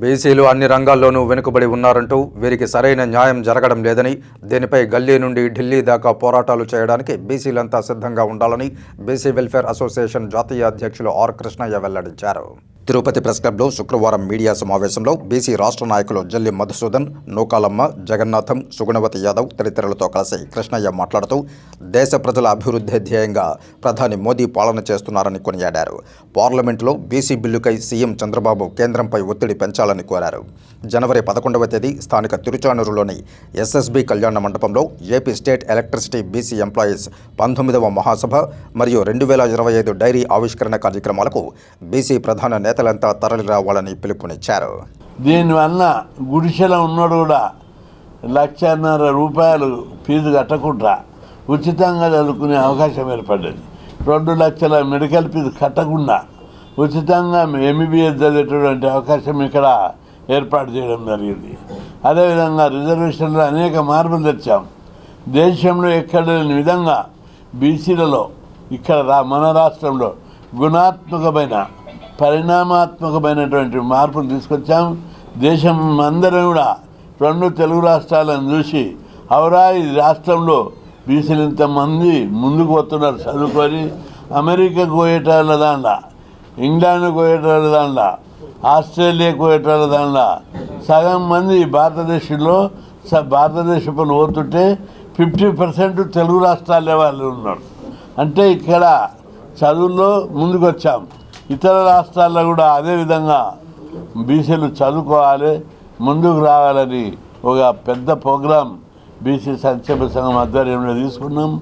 బీసీలు అన్ని రంగాల్లోనూ వెనుకబడి ఉన్నారంటూ వీరికి సరైన న్యాయం జరగడం లేదని దీనిపై గల్లీ నుండి ఢిల్లీ దాకా పోరాటాలు చేయడానికి బీసీలంతా సిద్ధంగా ఉండాలని బీసీ వెల్ఫేర్ అసోసియేషన్ జాతీయ అధ్యక్షులు ఆర్ కృష్ణయ్య వెల్లడించారు. తిరుపతి ప్రెస్ క్లబ్లో శుక్రవారం మీడియా సమావేశంలో బీసీ రాష్ట్ర నాయకులు జల్లి మధుసూదన్ నూకాలమ్మ జగన్నాథం సుగుణవతి యాదవ్ తదితరులతో కలిసి కృష్ణయ్య మాట్లాడుతూ దేశ ప్రజల అభివృద్ధి ధ్యేయంగా ప్రధాని మోదీ పాలన చేస్తున్నారని కొనియాడారు. పార్లమెంట్లో బీసీ బిల్లుకై సీఎం చంద్రబాబు కేంద్రంపై ఒత్తిడి పెంచాలని కోరారు. జనవరి పదకొండవ తేదీ స్థానిక తిరుచానూరులోని ఎస్ఎస్బి కళ్యాణ మండపంలో AP state electricity BC employees పంతొమ్మిదవ మహాసభ మరియు రెండు వేల ఇరవై ఐదు డైరీ ఆవిష్కరణ కార్యక్రమాలకు బీసీ ప్రధాన నేత నేతలంతా తరలిరావాలని పిలుపునిచ్చారు. దీనివల్ల గుడిసెలో ఉన్నాడు కూడా లక్షన్నర రూపాయలు ఫీజు కట్టకుండా ఉచితంగా చదువుకునే అవకాశం ఏర్పడ్డది. రెండు లక్షల మెడికల్ ఫీజు కట్టకుండా ఉచితంగా ఎంబీబీఎస్ చదివేటటువంటి అవకాశం ఇక్కడ ఏర్పాటు చేయడం జరిగింది. అదేవిధంగా రిజర్వేషన్లో అనేక మార్పులు తెచ్చాం. దేశంలో ఎక్కడ లేని విధంగా బీసీలలో ఇక్కడ రా మన రాష్ట్రంలో గుణాత్మకమైన పరిణామాత్మకమైనటువంటి మార్పులు తీసుకొచ్చాం. దేశం అందరం కూడా రెండు తెలుగు రాష్ట్రాలను చూసి అవరా ఈ రాష్ట్రంలో బీసీలు ఇంతమంది ముందుకు వస్తున్నారు చదువుకొని అమెరికాకు పోయేటాళ్ళ దాంట్లో ఇంగ్లాండ్కి పోయేటాళ్ళ దాంట్లో ఆస్ట్రేలియాకు పోయేటాళ్ళ దాంట్లో సగం మంది భారతదేశంలో స భారతదేశంలో పోతుంటే ఫిఫ్టీ పర్సెంట్ తెలుగు రాష్ట్రాలే వాళ్ళు ఉన్నారు. అంటే ఇక్కడ చదువుల్లో ముందుకు వచ్చాము ఇతర రాష్ట్రాల్లో కూడా అదే విధంగా బీసీలు చదువుకోవాలి ముందుకు రావాలని ఒక పెద్ద ప్రోగ్రాం బీసీ సంక్షేమ సంఘం ఆధ్వర్యంలో తీసుకున్నాం.